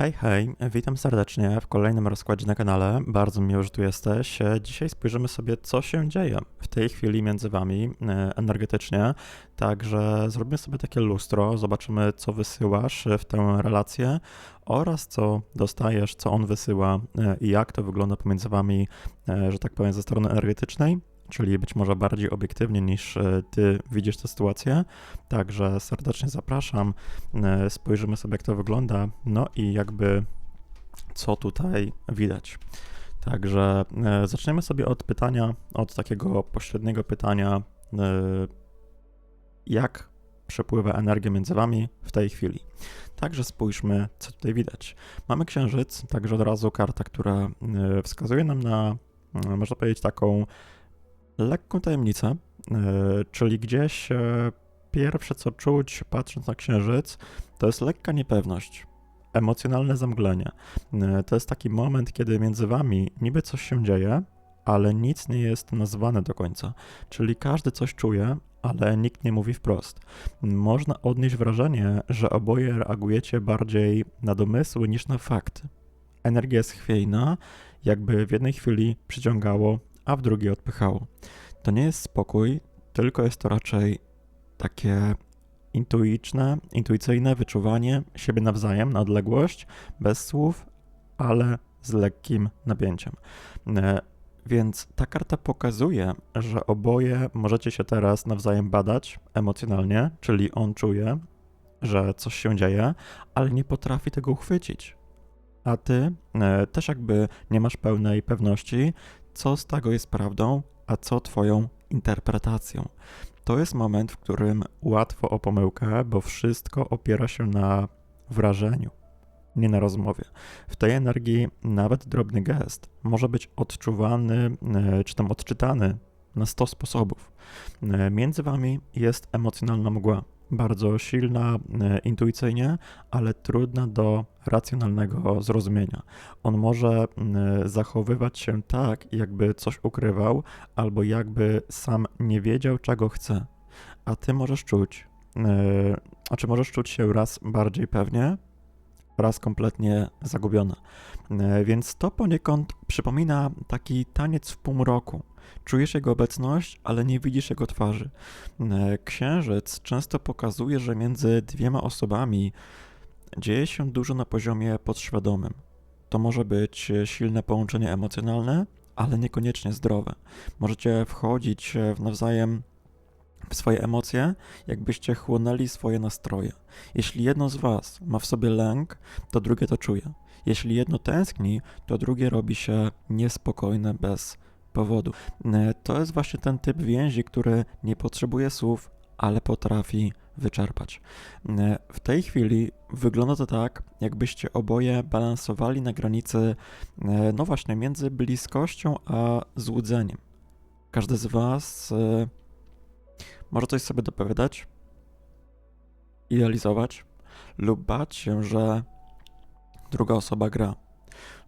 Hej, hej, witam serdecznie w kolejnym rozkładzie na kanale. Bardzo miło, że tu jesteś. Dzisiaj spojrzymy sobie, co się dzieje w tej chwili między Wami e, energetycznie. Także zrobimy sobie takie lustro, zobaczymy, co wysyłasz w tę relację oraz co dostajesz, co on wysyła e, i jak to wygląda pomiędzy Wami, e, że tak powiem, ze strony energetycznej. Czyli być może bardziej obiektywnie niż e, ty widzisz tę sytuację. Także serdecznie zapraszam. E, Spojrzymy sobie, jak to wygląda. No i jakby co tutaj widać. Także e, zaczniemy sobie od pytania, od takiego pośredniego pytania, jak przepływa energia między wami w tej chwili. Także spójrzmy, co tutaj widać. Mamy księżyc, także od razu karta, która wskazuje nam na, można powiedzieć, taką lekką tajemnicę, e, czyli gdzieś e, pierwsze co czuć patrząc na księżyc, to jest lekka niepewność, emocjonalne zamglenie. E, To jest taki moment, kiedy między wami niby coś się dzieje, ale nic nie jest nazwane do końca. Czyli każdy coś czuje, ale nikt nie mówi wprost. Można odnieść wrażenie, że oboje reagujecie bardziej na domysły niż na fakty. Energia jest chwiejna, jakby w jednej chwili przyciągało, a w drugiej odpychało. To nie jest spokój, tylko jest to raczej takie intuiczne, intuicyjne wyczuwanie siebie nawzajem na odległość, bez słów, ale z lekkim napięciem. E, Więc ta karta pokazuje, że oboje możecie się teraz nawzajem badać emocjonalnie, czyli on czuje, że coś się dzieje, ale nie potrafi tego uchwycić. A ty e, też jakby nie masz pełnej pewności, co z tego jest prawdą, a co twoją interpretacją. To jest moment, w którym łatwo o pomyłkę, bo wszystko opiera się na wrażeniu, nie na rozmowie. W tej energii nawet drobny gest może być odczuwany, e, czy tam odczytany na 100 sposobów. E, Między wami jest emocjonalna mgła, bardzo silna e, intuicyjnie, ale trudna do racjonalnego zrozumienia. On może mm, zachowywać się tak, jakby coś ukrywał, albo jakby sam nie wiedział, czego chce. A ty możesz czuć, yy, a czy możesz czuć się raz bardziej pewnie, raz kompletnie zagubiona. Yy, więc to poniekąd przypomina taki taniec w półmroku. Czujesz jego obecność, ale nie widzisz jego twarzy. Yy, Księżyc często pokazuje, że między dwiema osobami dzieje się dużo na poziomie podświadomym. To może być silne połączenie emocjonalne, ale niekoniecznie zdrowe. Możecie wchodzić w nawzajem swoje emocje, jakbyście chłonęli swoje nastroje. Jeśli jedno z Was ma w sobie lęk, to drugie to czuje. Jeśli jedno tęskni, to drugie robi się niespokojne bez powodu. E, To jest właśnie ten typ więzi, który nie potrzebuje słów, ale potrafi wyczerpać. E, W tej chwili wygląda to tak, jakbyście oboje balansowali na granicy, e, no właśnie, między bliskością a złudzeniem. Każdy z Was może coś sobie dopowiadać, idealizować lub bać się, że druga osoba gra.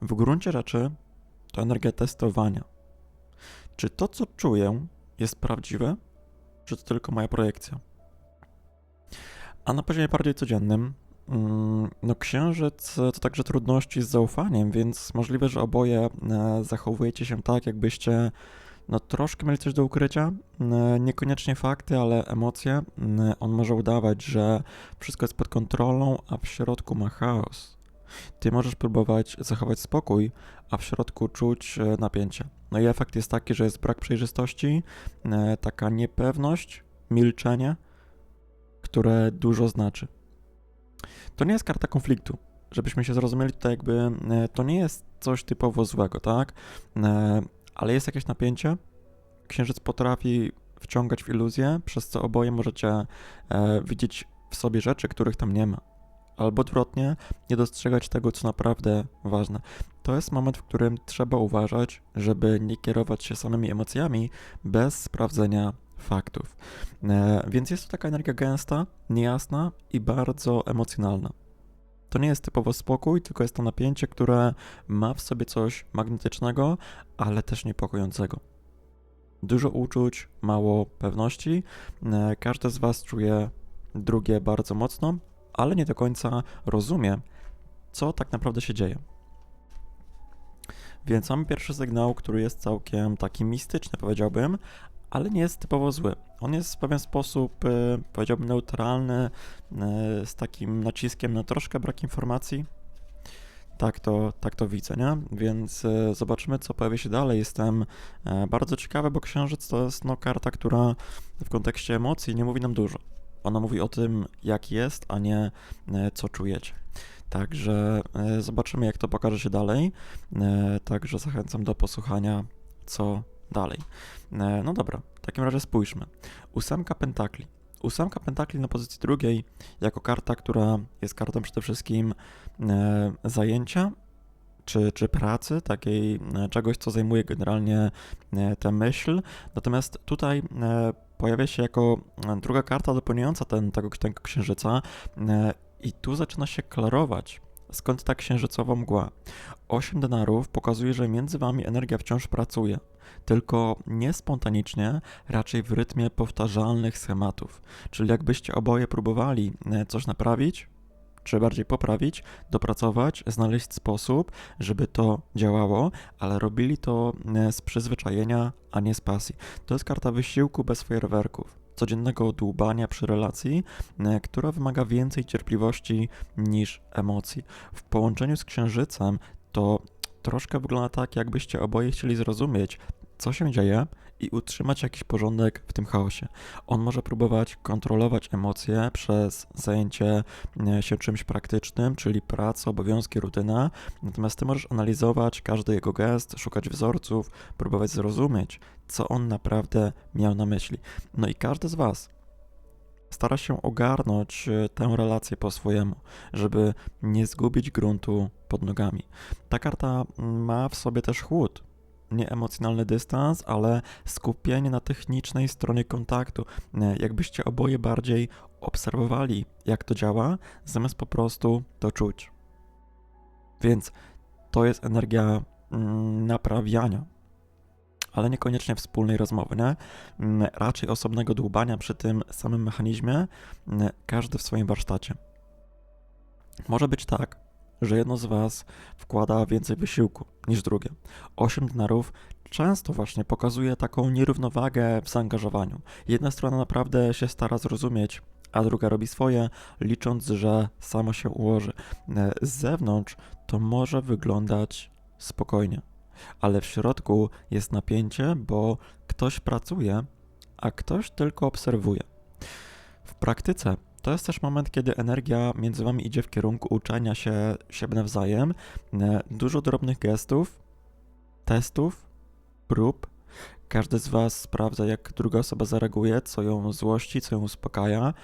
W gruncie rzeczy to energia testowania. Czy to, co czuję, jest prawdziwe, czy to tylko moja projekcja? A na poziomie bardziej codziennym, mm, no księżyc to także trudności z zaufaniem, więc możliwe, że oboje e, zachowujecie się tak, jakbyście no troszkę mieli coś do ukrycia, e, niekoniecznie fakty, ale emocje. E, On może udawać, że wszystko jest pod kontrolą, a w środku ma chaos. Ty możesz próbować zachować spokój, a w środku czuć e, napięcie. No i efekt jest taki, że jest brak przejrzystości, taka niepewność, milczenie, które dużo znaczy. To nie jest karta konfliktu. Żebyśmy się zrozumieli, to jakby to nie jest coś typowo złego, tak? Ale jest jakieś napięcie. Księżyc potrafi wciągać w iluzję, przez co oboje możecie e, widzieć w sobie rzeczy, których tam nie ma. Albo odwrotnie, nie dostrzegać tego, co naprawdę ważne. To jest moment, w którym trzeba uważać, żeby nie kierować się samymi emocjami bez sprawdzenia faktów. E, więc jest to taka energia gęsta, niejasna i bardzo emocjonalna. To nie jest typowo spokój, tylko jest to napięcie, które ma w sobie coś magnetycznego, ale też niepokojącego. Dużo uczuć, mało pewności. E, Każde z Was czuje drugie bardzo mocno, ale nie do końca rozumie, co tak naprawdę się dzieje. Więc mamy pierwszy sygnał, który jest całkiem taki mistyczny, powiedziałbym, ale nie jest typowo zły. On jest w pewien sposób, e, powiedziałbym, neutralny, e, z takim naciskiem na troszkę brak informacji. Tak to, tak to widzę, nie? Więc e, zobaczymy, co pojawi się dalej. Jestem bardzo ciekawy, bo księżyc to jest no, karta, która w kontekście emocji nie mówi nam dużo. Ona mówi o tym, jak jest, a nie co czujecie. Także zobaczymy, jak to pokaże się dalej. Także zachęcam do posłuchania, co dalej. E, no dobra, w takim razie spójrzmy. Ósemka pentakli. Ósemka pentakli na pozycji drugiej, jako karta, która jest kartą przede wszystkim e, zajęcia, czy, czy pracy, takiej e, czegoś, co zajmuje generalnie tę myśl. Natomiast tutaj pojawia się jako druga karta dopełniająca ten, tego, tego księżyca i tu zaczyna się klarować skąd ta księżycowa mgła. Osiem denarów pokazuje, że między wami energia wciąż pracuje tylko nie spontanicznie, raczej w rytmie powtarzalnych schematów. Czyli jakbyście oboje próbowali e, coś naprawić, czy bardziej poprawić, dopracować, znaleźć sposób, żeby to działało, ale robili to e, z przyzwyczajenia, a nie z pasji. To jest karta wysiłku bez fajerwerków codziennego dłubania przy relacji, e, która wymaga więcej cierpliwości niż emocji. W połączeniu z księżycem to troszkę wygląda tak, jakbyście oboje chcieli zrozumieć, co się dzieje i utrzymać jakiś porządek w tym chaosie. On może próbować kontrolować emocje przez zajęcie e, się czymś praktycznym, czyli praca, obowiązki, rutyna, natomiast ty możesz analizować każdy jego gest, szukać wzorców, próbować zrozumieć, co on naprawdę miał na myśli. No i każdy z was stara się ogarnąć e, tę relację po swojemu, żeby nie zgubić gruntu pod nogami. Ta karta ma w sobie też chłód, nie emocjonalny dystans, ale skupienie na technicznej stronie kontaktu. E, jakbyście oboje bardziej obserwowali, jak to działa, zamiast po prostu to czuć. Więc to jest energia mm, naprawiania, ale niekoniecznie wspólnej rozmowy, nie? Mm, raczej osobnego dłubania przy tym samym mechanizmie, mm, każdy w swoim warsztacie. Może być tak, że jedno z Was wkłada więcej wysiłku niż drugie. Osiem denarów często właśnie pokazuje taką nierównowagę w zaangażowaniu. Jedna strona naprawdę się stara zrozumieć, a druga robi swoje, licząc, że samo się ułoży. E, z zewnątrz to może wyglądać spokojnie, ale w środku jest napięcie, bo ktoś pracuje, a ktoś tylko obserwuje. W praktyce to jest też moment, kiedy energia między wami idzie w kierunku uczenia się siebie nawzajem. E, dużo drobnych gestów, testów, prób. Każdy z was sprawdza, jak druga osoba zareaguje, co ją złości, co ją uspokaja.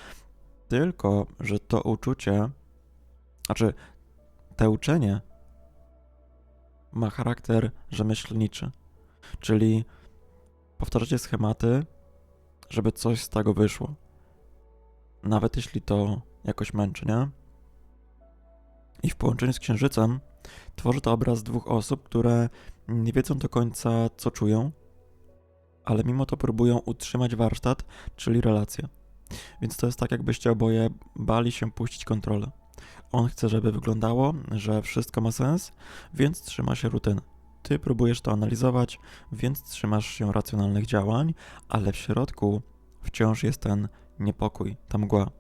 Tylko, że to uczucie, znaczy te uczenie ma charakter rzemieślniczy. Czyli powtarzacie schematy, żeby coś z tego wyszło nawet jeśli to jakoś męczy, nie? I w połączeniu z księżycem tworzy to obraz dwóch osób, które nie wiedzą do końca, co czują, ale mimo to próbują utrzymać warsztat, czyli relację. Więc to jest tak, jakbyście oboje bali się puścić kontrolę. On chce, żeby wyglądało, że wszystko ma sens, więc trzyma się rutyny. Ty próbujesz to analizować, więc trzymasz się racjonalnych działań, ale w środku wciąż jest ten niepokój, ta mgła.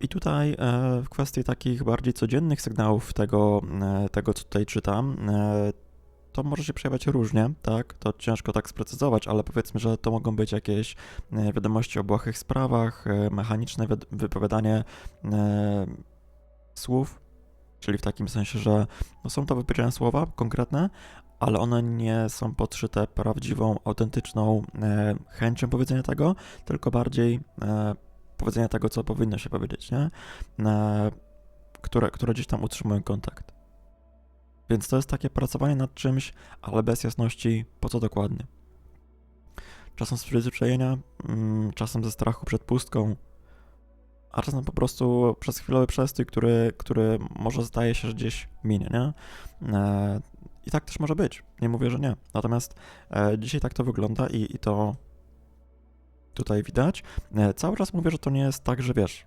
I tutaj e, w kwestii takich bardziej codziennych sygnałów tego, e, tego co tutaj czytam, e, to może się przejawiać różnie, tak? To ciężko tak sprecyzować, ale powiedzmy, że to mogą być jakieś wiadomości o błahych sprawach, mechaniczne wypowiadanie słów, czyli w takim sensie, że no są to wypowiedziane słowa konkretne, ale one nie są podszyte prawdziwą, autentyczną e, chęcią powiedzenia tego, tylko bardziej e, powiedzenia tego, co powinno się powiedzieć, nie? E, które, które gdzieś tam utrzymują kontakt. Więc to jest takie pracowanie nad czymś, ale bez jasności, po co dokładnie. Czasem z przyzwyczajenia, mm, czasem ze strachu przed pustką, a czasem po prostu przez chwilowy przestój, który, który może zdaje się, że gdzieś minie, nie? E, i tak też może być. Nie mówię, że nie. Natomiast e, dzisiaj tak to wygląda i, i to tutaj widać. E, cały czas mówię, że to nie jest tak, że wiesz,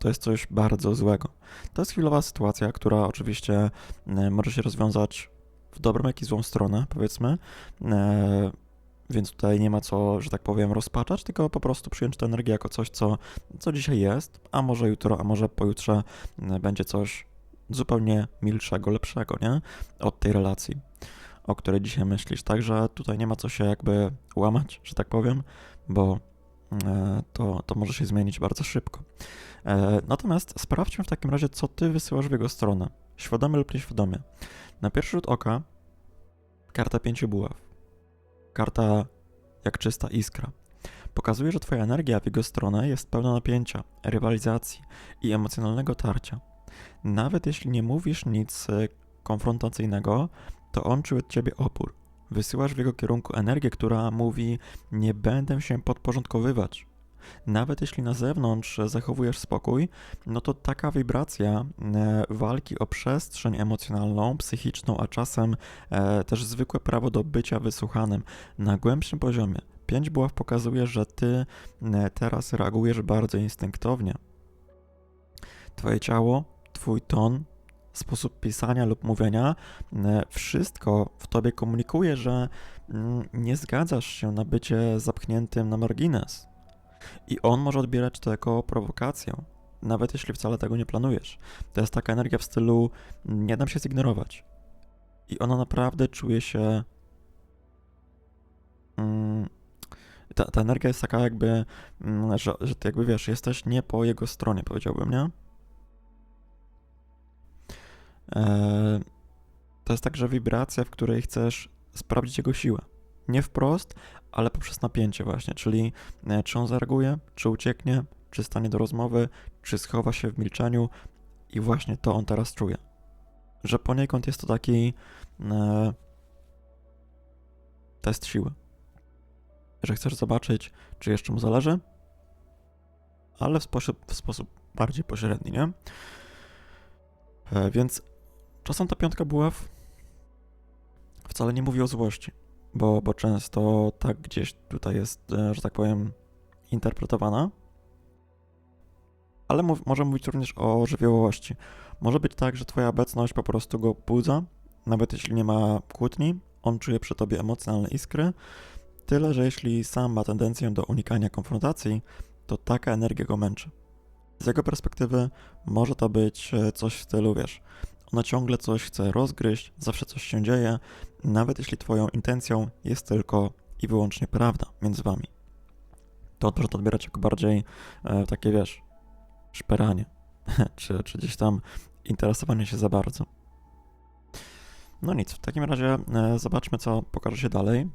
to jest coś bardzo złego. To jest chwilowa sytuacja, która oczywiście e, może się rozwiązać w dobrą, jak i złą stronę, powiedzmy. E, więc tutaj nie ma co, że tak powiem, rozpaczać, tylko po prostu przyjąć tę energię jako coś, co, co dzisiaj jest, a może jutro, a może pojutrze e, będzie coś zupełnie milszego, lepszego, nie? Od tej relacji, o której dzisiaj myślisz. Także tutaj nie ma co się jakby łamać, że tak powiem, bo to, to może się zmienić bardzo szybko. E, natomiast sprawdźmy w takim razie, co ty wysyłasz w jego stronę, świadomie lub nieświadomie. Na pierwszy rzut oka karta pięciu buław. Karta jak czysta iskra. Pokazuje, że twoja energia w jego stronę jest pełna napięcia, rywalizacji i emocjonalnego tarcia. Nawet jeśli nie mówisz nic e, konfrontacyjnego, to on czuje od ciebie opór. Wysyłasz w jego kierunku energię, która mówi: Nie będę się podporządkowywać. Nawet jeśli na zewnątrz zachowujesz spokój, no to taka wibracja e, walki o przestrzeń emocjonalną, psychiczną, a czasem e, też zwykłe prawo do bycia wysłuchanym na głębszym poziomie. Pięć buław pokazuje, że ty teraz reagujesz bardzo instynktownie. Twoje ciało, twój ton, sposób pisania lub mówienia, e, wszystko w tobie komunikuje, że mm, nie zgadzasz się na bycie zapchniętym na margines. I on może odbierać to jako prowokację, nawet jeśli wcale tego nie planujesz. To jest taka energia w stylu nie dam się zignorować. I ona naprawdę czuje się. Mm, ta, ta energia jest taka jakby, mm, że, że ty jakby wiesz, jesteś nie po jego stronie, powiedziałbym, nie? E, to jest także wibracja, w której chcesz sprawdzić jego siłę. Nie wprost, ale poprzez napięcie właśnie, czyli e, czy on zareaguje, czy ucieknie, czy stanie do rozmowy, czy schowa się w milczeniu i właśnie to on teraz czuje. Że poniekąd jest to taki e, test siły. Że chcesz zobaczyć, czy jeszcze mu zależy, ale w sposób, w sposób bardziej pośredni, nie? E, więc Czasem ta piątka buław wcale nie mówi o złości, bo, bo często tak gdzieś tutaj jest, e, że tak powiem, interpretowana. Ale mów, może mówić również o żywiołowości. Może być tak, że twoja obecność po prostu go budza, nawet jeśli nie ma kłótni, on czuje przy tobie emocjonalne iskry, tyle, że jeśli sam ma tendencję do unikania konfrontacji, to taka energia go męczy. Z jego perspektywy może to być e, coś w stylu, wiesz, ona ciągle coś chce rozgryźć, zawsze coś się dzieje, nawet jeśli Twoją intencją jest tylko i wyłącznie prawda między Wami. To może to odbierać jako bardziej e, takie, wiesz, szperanie, czy, czy gdzieś tam interesowanie się za bardzo. No nic, w takim razie e, zobaczmy, co pokaże się dalej.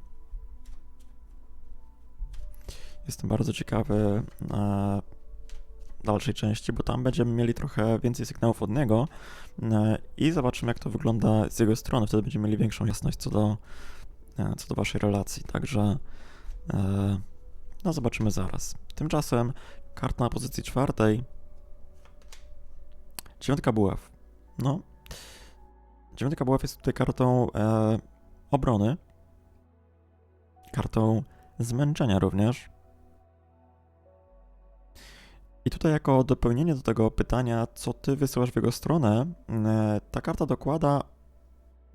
Jestem bardzo ciekawy e, dalszej części, bo tam będziemy mieli trochę więcej sygnałów od niego e, i zobaczymy, jak to wygląda z jego strony. Wtedy będziemy mieli większą jasność co do, e, co do waszej relacji. Także e, no zobaczymy zaraz. Tymczasem karta na pozycji czwartej. Dziewiątka buław. No. Dziewiątka buław jest tutaj kartą e, obrony. Kartą zmęczenia również. I tutaj jako dopełnienie do tego pytania, co ty wysyłasz w jego stronę, e, ta karta dokłada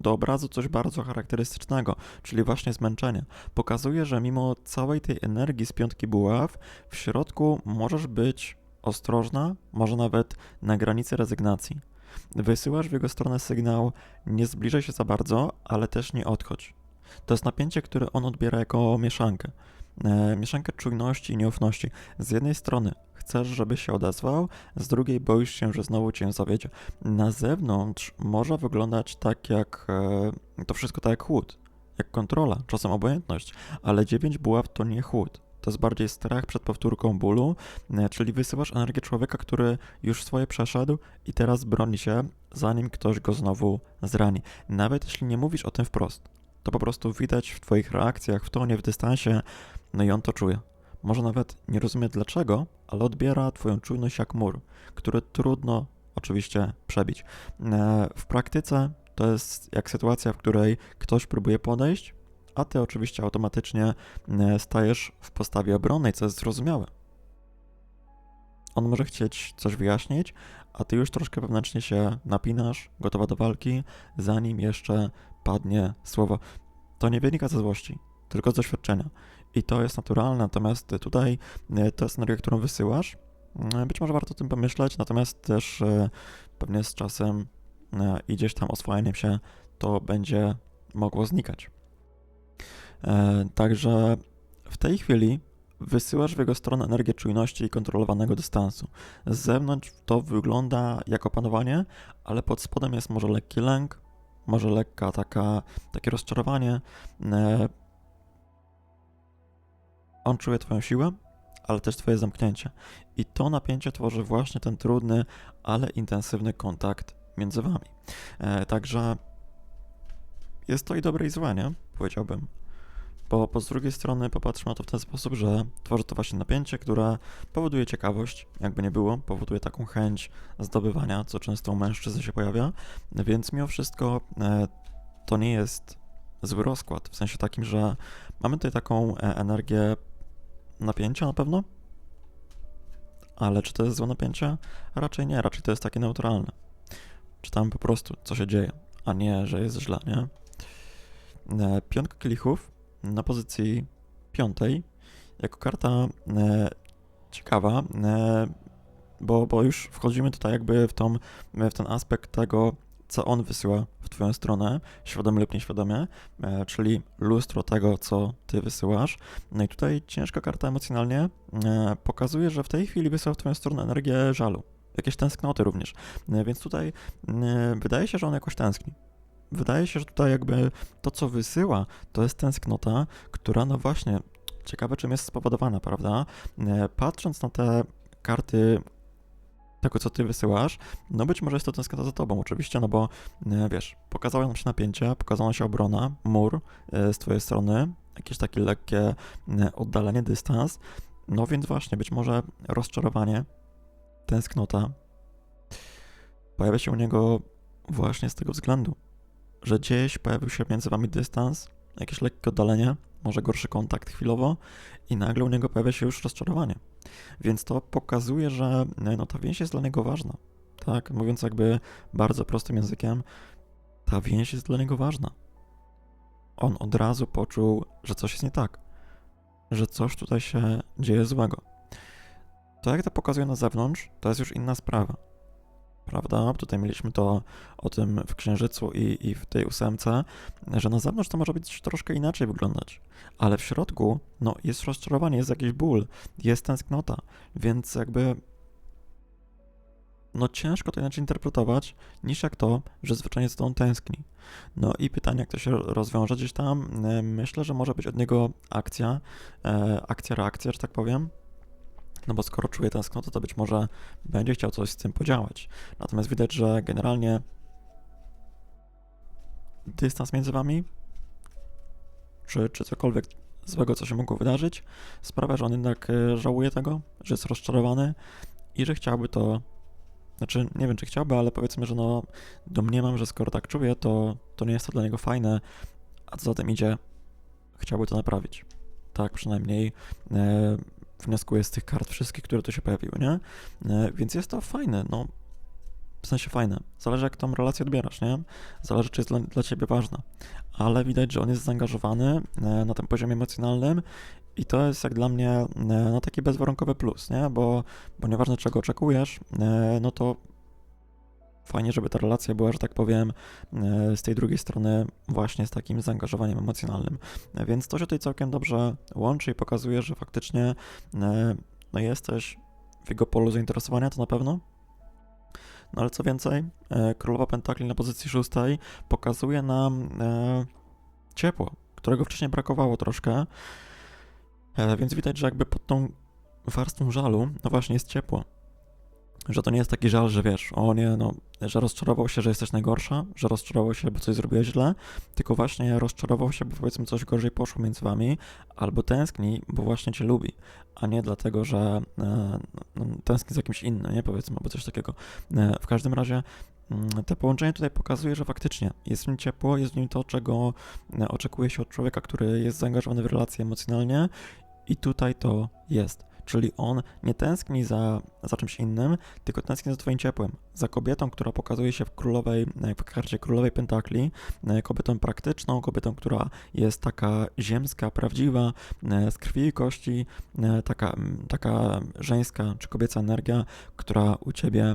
do obrazu coś bardzo charakterystycznego, czyli właśnie zmęczenie. Pokazuje, że mimo całej tej energii z piątki buław, w środku możesz być ostrożna, może nawet na granicy rezygnacji. Wysyłasz w jego stronę sygnał, nie zbliżaj się za bardzo, ale też nie odchodź. To jest napięcie, które on odbiera jako mieszankę. E, mieszankę czujności i nieufności. Z jednej strony chcesz, żeby się odezwał, z drugiej boisz się, że znowu cię zawiedzie. Na zewnątrz może wyglądać tak jak e, to wszystko tak jak chłód, jak kontrola, czasem obojętność, ale dziewięć buław to nie chłód. To jest bardziej strach przed powtórką bólu, e, czyli wysyłasz energię człowieka, który już swoje przeszedł i teraz broni się, zanim ktoś go znowu zrani. Nawet jeśli nie mówisz o tym wprost, to po prostu widać w Twoich reakcjach, w tonie, w dystansie, no i on to czuje. Może nawet nie rozumie dlaczego, ale odbiera Twoją czujność jak mur, który trudno oczywiście przebić. E, w praktyce to jest jak sytuacja, w której ktoś próbuje podejść, a Ty oczywiście automatycznie e, stajesz w postawie obronnej, co jest zrozumiałe. On może chcieć coś wyjaśnić, a ty już troszkę wewnętrznie się napinasz, gotowa do walki, zanim jeszcze padnie słowo. To nie wynika ze złości, tylko z doświadczenia. I to jest naturalne, natomiast tutaj e, to jest energia, którą wysyłasz. E, Być może warto o tym pomyśleć, natomiast też e, pewnie z czasem i gdzieś tam oswajaniem się to będzie mogło znikać. Także w tej chwili wysyłasz w jego stronę energię czujności i kontrolowanego dystansu. Z zewnątrz to wygląda jak opanowanie, ale pod spodem jest może lekki lęk, może lekka taka, takie rozczarowanie. On czuje Twoją siłę, ale też Twoje zamknięcie. I to napięcie tworzy właśnie ten trudny, ale intensywny kontakt między Wami. E, Także jest to i dobre i złe, nie? Powiedziałbym. Bo, bo z drugiej strony popatrzmy na to w ten sposób, że tworzy to właśnie napięcie, które powoduje ciekawość, jakby nie było, powoduje taką chęć zdobywania, co często u mężczyzn się pojawia, więc mimo wszystko e, to nie jest zły rozkład, w sensie takim, że mamy tutaj taką e, energię napięcia na pewno, ale czy to jest złe napięcie? Raczej nie, raczej to jest takie neutralne. Czytamy po prostu, co się dzieje, a nie, że jest źle, nie? E, Piątka kielichów na pozycji piątej, jako karta e, ciekawa, e, bo, bo już wchodzimy tutaj jakby w, tą, w ten aspekt tego, co on wysyła w twoją stronę, świadomie lub nieświadomie, e, czyli lustro tego, co ty wysyłasz. No i tutaj ciężka karta emocjonalnie e, pokazuje, że w tej chwili wysyła w twoją stronę energię żalu, jakieś tęsknoty również. E, Więc tutaj wydaje się, że on jakoś tęskni. Wydaje się, że tutaj jakby to, co wysyła, to jest tęsknota, która no właśnie, ciekawe czym jest spowodowana, prawda? Patrząc na te karty tego, co ty wysyłasz, no być może jest to tęsknota za tobą, oczywiście, no bo e, wiesz, pokazało nam się napięcie, pokazała się obrona, mur e, z twojej strony, jakieś takie lekkie e, oddalenie, dystans, no więc właśnie, być może rozczarowanie, tęsknota pojawia się u niego właśnie z tego względu, że gdzieś pojawił się między wami dystans, jakieś lekkie oddalenie, może gorszy kontakt chwilowo i nagle u niego pojawia się już rozczarowanie. Więc to pokazuje, że e, no, ta więź jest dla niego ważna. Tak, mówiąc jakby bardzo prostym językiem, ta więź jest dla niego ważna. On od razu poczuł, że coś jest nie tak, że coś tutaj się dzieje złego. To jak to pokazuje na zewnątrz, to jest już inna sprawa. Prawda? Tutaj mieliśmy to o tym w Księżycu i, i w tej ósemce, że na zewnątrz to może być troszkę inaczej wyglądać, ale w środku no, jest rozczarowanie, jest jakiś ból, jest tęsknota, więc jakby no ciężko to inaczej interpretować niż jak to, że zwyczajnie z tą tęskni. No i pytanie, jak to się rozwiąże gdzieś tam, myślę, że może być od niego akcja, e, akcja-reakcja, że tak powiem, no bo skoro czuje tęsknotę, to być może będzie chciał coś z tym podziałać. Natomiast widać, że generalnie dystans między wami, czy, czy cokolwiek złego, co się mogło wydarzyć, sprawia, że on jednak e, żałuje tego, że jest rozczarowany i że chciałby to. Znaczy, nie wiem, czy chciałby, ale powiedzmy, że no, domniemam, że skoro tak czuje, to, to nie jest to dla niego fajne, a co za tym idzie, chciałby to naprawić. Tak przynajmniej e, wnioskuję z tych kart wszystkich, które tu się pojawiły, nie? E, więc jest to fajne, no. W sensie fajne. Zależy, jak tą relację odbierasz, nie? Zależy, czy jest dla, dla ciebie ważna. Ale widać, że on jest zaangażowany e, na tym poziomie emocjonalnym i to jest jak dla mnie e, no, taki bezwarunkowy plus, nie? Bo, bo nieważne, czego oczekujesz, no to fajnie, żeby ta relacja była, że tak powiem, e, z tej drugiej strony właśnie z takim zaangażowaniem emocjonalnym. E, Więc to się tutaj całkiem dobrze łączy i pokazuje, że faktycznie e, no jesteś w jego polu zainteresowania, to na pewno. No ale co więcej, Królowa Pentakli na pozycji szóstej pokazuje nam ciepło, którego wcześniej brakowało troszkę. Więc widać, że jakby pod tą warstwą żalu, no właśnie jest ciepło że to nie jest taki żal, że wiesz, o nie, no, że rozczarował się, że jesteś najgorsza, że rozczarował się, bo coś zrobiłeś źle, tylko właśnie rozczarował się, bo powiedzmy coś gorzej poszło między wami, albo tęskni, bo właśnie cię lubi, a nie dlatego, że e, no, tęskni za kimś innym, nie powiedzmy, albo coś takiego. E, w każdym razie mm, te połączenie tutaj pokazuje, że faktycznie jest w nim ciepło, jest w nim to, czego e, oczekuje się od człowieka, który jest zaangażowany w relacje emocjonalnie i tutaj to jest. Czyli on nie tęskni za, za czymś innym, tylko tęskni za twoim ciepłem. Za kobietą, która pokazuje się w królowej, w karcie królowej pentakli, kobietą praktyczną, kobietą, która jest taka ziemska, prawdziwa, z krwi i kości, taka, taka żeńska czy kobieca energia, która u ciebie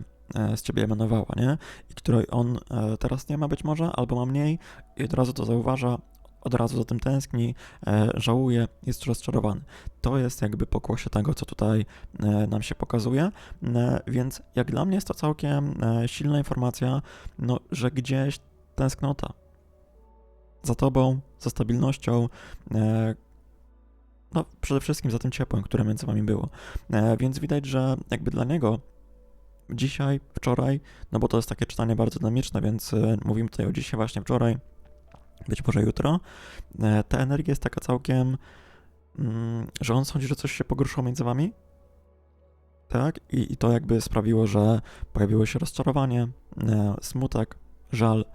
z ciebie emanowała, nie? I której on e, teraz nie ma być może, albo ma mniej i od razu to zauważa, od razu za tym tęskni, e, żałuje, jest rozczarowany. To jest jakby pokłosie tego, co tutaj e, nam się pokazuje, więc jak dla mnie jest to całkiem silna informacja, no, że gdzieś tęsknota za tobą, za stabilnością, no przede wszystkim za tym ciepłem, które między wami było. Więc widać, że jakby dla niego dzisiaj, wczoraj, no bo to jest takie czytanie bardzo dynamiczne, więc e, mówimy tutaj o dzisiaj, właśnie wczoraj, być może jutro. E, ta energia jest taka całkiem, mm, że on sądzi, że coś się pogorszyło między wami, tak? I, I, to jakby sprawiło, że pojawiło się rozczarowanie, e, smutek, żal,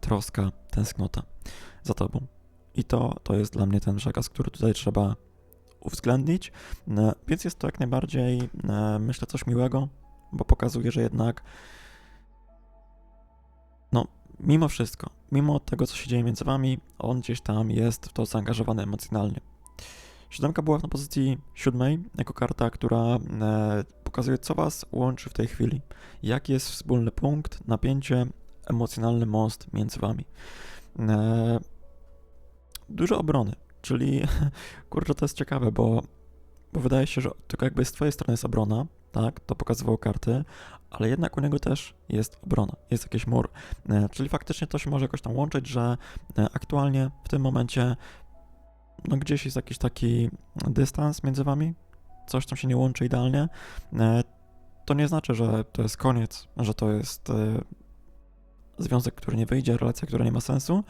troska, tęsknota za tobą. I to, to jest dla mnie ten przekaz, który tutaj trzeba uwzględnić. Więc jest to jak najbardziej, myślę, coś miłego, bo pokazuje, że jednak no, mimo wszystko, mimo tego, co się dzieje między wami, on gdzieś tam jest w to zaangażowany emocjonalnie. Siódemka była na pozycji siódmej, jako karta, która e, pokazuje, co was łączy w tej chwili. Jaki jest wspólny punkt, napięcie, emocjonalny most między wami. E, dużo obrony, czyli kurczę, to jest ciekawe, bo, bo wydaje się, że tylko jakby z twojej strony jest obrona, tak, to pokazywało karty, ale jednak u niego też jest obrona, jest jakiś mur. E, czyli faktycznie to się może jakoś tam łączyć, że e, aktualnie w tym momencie no gdzieś jest jakiś taki dystans między wami, coś tam się nie łączy idealnie. E, to nie znaczy, że to jest koniec, że to jest związek, który nie wyjdzie, relacja, która nie ma sensu,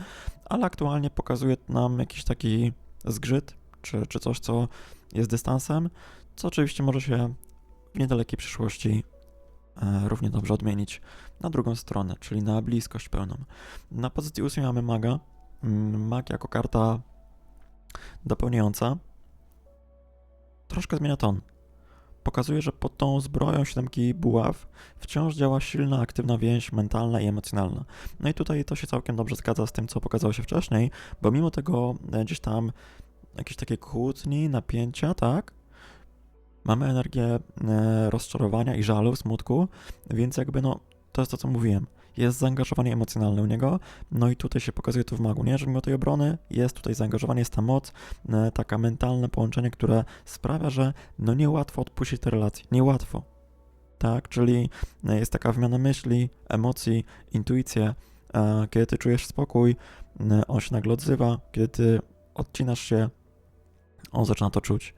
ale aktualnie pokazuje nam jakiś taki zgrzyt, czy, czy coś, co jest dystansem, co oczywiście może się niedalekiej przyszłości e, równie dobrze odmienić na drugą stronę, czyli na bliskość pełną. Na pozycji 8 mamy maga. Mm, mag jako karta dopełniająca troszkę zmienia ton. Pokazuje, że pod tą zbroją siódemki buław wciąż działa silna, aktywna więź mentalna i emocjonalna. No i tutaj to się całkiem dobrze zgadza z tym, co pokazało się wcześniej, bo mimo tego e, gdzieś tam jakieś takie kłótni, napięcia, tak, mamy energię e, rozczarowania i żalu, smutku, więc jakby no, to jest to, co mówiłem. Jest zaangażowanie emocjonalne u niego, no i tutaj się pokazuje to w magu, nie? Że mimo tej obrony jest tutaj zaangażowanie, jest ta moc, e, taka mentalne połączenie, które sprawia, że no niełatwo odpuścić te relacje, niełatwo, tak? Czyli e, jest taka wymiana myśli, emocji, intuicja, kiedy ty czujesz spokój, on się nagle odzywa, kiedy ty odcinasz się, on zaczyna to czuć.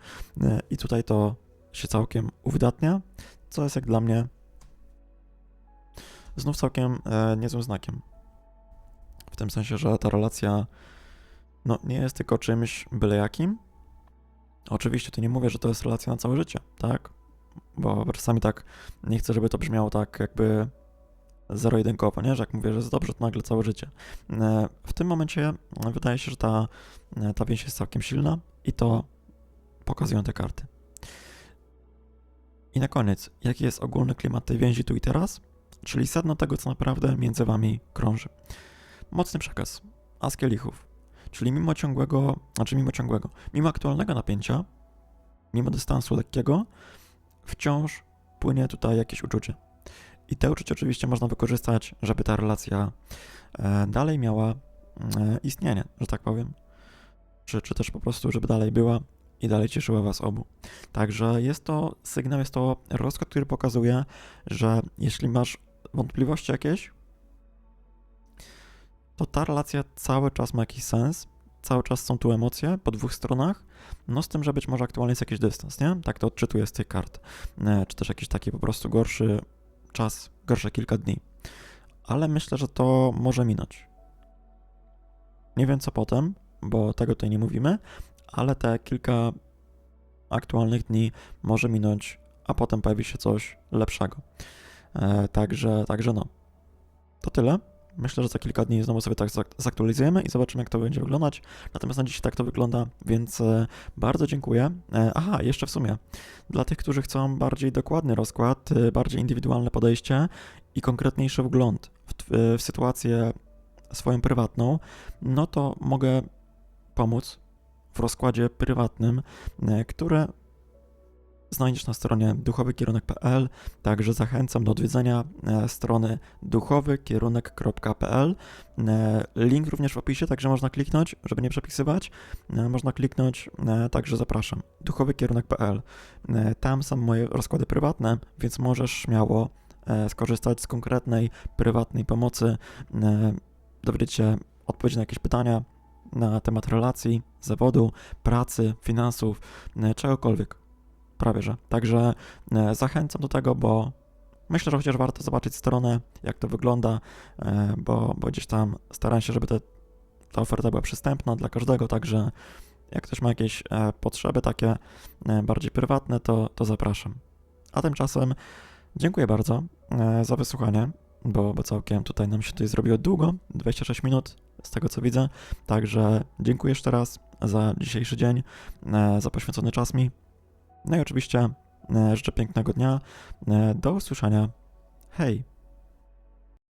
I tutaj to się całkiem uwydatnia, co jest jak dla mnie znów całkiem e, niezłym znakiem. W tym sensie, że ta relacja no, nie jest tylko czymś byle jakim. Oczywiście tu nie mówię, że to jest relacja na całe życie, tak? Bo czasami tak nie chcę, żeby to brzmiało tak jakby zero-jedynkowo, nie? Że jak mówię, że jest dobrze, to nagle całe życie. E, w tym momencie wydaje się, że ta, e, ta więź jest całkiem silna i to pokazują te karty. I na koniec, jaki jest ogólny klimat tej więzi tu i teraz? Czyli sedno tego, co naprawdę między wami krąży. Mocny przekaz. As kielichów. Czyli mimo ciągłego, znaczy mimo ciągłego, mimo aktualnego napięcia, mimo dystansu lekkiego, wciąż płynie tutaj jakieś uczucie. I te uczucie oczywiście można wykorzystać, żeby ta relacja e, dalej miała e, istnienie, że tak powiem. Czy, czy też po prostu, żeby dalej była i dalej cieszyła Was obu. Także jest to sygnał, jest to rozkład, który pokazuje, że jeśli masz wątpliwości jakieś, to ta relacja cały czas ma jakiś sens, cały czas są tu emocje po dwóch stronach, no z tym, że być może aktualnie jest jakiś dystans, nie? Tak to odczytuję z tych kart. E, czy też jakiś taki po prostu gorszy czas, gorsze kilka dni. Ale myślę, że to może minąć. Nie wiem co potem, bo tego tutaj nie mówimy, ale te kilka aktualnych dni może minąć, a potem pojawi się coś lepszego. E, także, także no. To tyle. Myślę, że za kilka dni znowu sobie tak zak- zaktualizujemy i zobaczymy, jak to będzie wyglądać. Natomiast na dziś tak to wygląda, więc e, bardzo dziękuję. E, Aha, jeszcze w sumie, dla tych, którzy chcą bardziej dokładny rozkład, bardziej indywidualne podejście i konkretniejszy wgląd w, w sytuację swoją prywatną, no to mogę pomóc w rozkładzie prywatnym, e, które znajdziesz na stronie duchowykierunek.pl. Także zachęcam do odwiedzenia e, strony duchowykierunek.pl. E, Link również w opisie, także można kliknąć, żeby nie przepisywać. Można kliknąć, także zapraszam. duchowykierunek.pl. Tam są moje rozkłady prywatne, więc możesz śmiało skorzystać z konkretnej, prywatnej pomocy, dowiedzieć się odpowiedzi na jakieś pytania na temat relacji, zawodu, pracy, finansów, e, czegokolwiek. Prawie że. Także e, zachęcam do tego, bo myślę, że chociaż warto zobaczyć stronę, jak to wygląda, e, bo, bo gdzieś tam staram się, żeby te, ta oferta była przystępna dla każdego, także jak ktoś ma jakieś potrzeby takie bardziej prywatne, to, to zapraszam. A tymczasem dziękuję bardzo za wysłuchanie, bo, bo całkiem tutaj nam się tutaj zrobiło długo, 26 minut z tego co widzę, także dziękuję jeszcze raz za dzisiejszy dzień, e, za poświęcony czas mi. No i oczywiście e, życzę pięknego dnia. E, Do usłyszenia. Hej!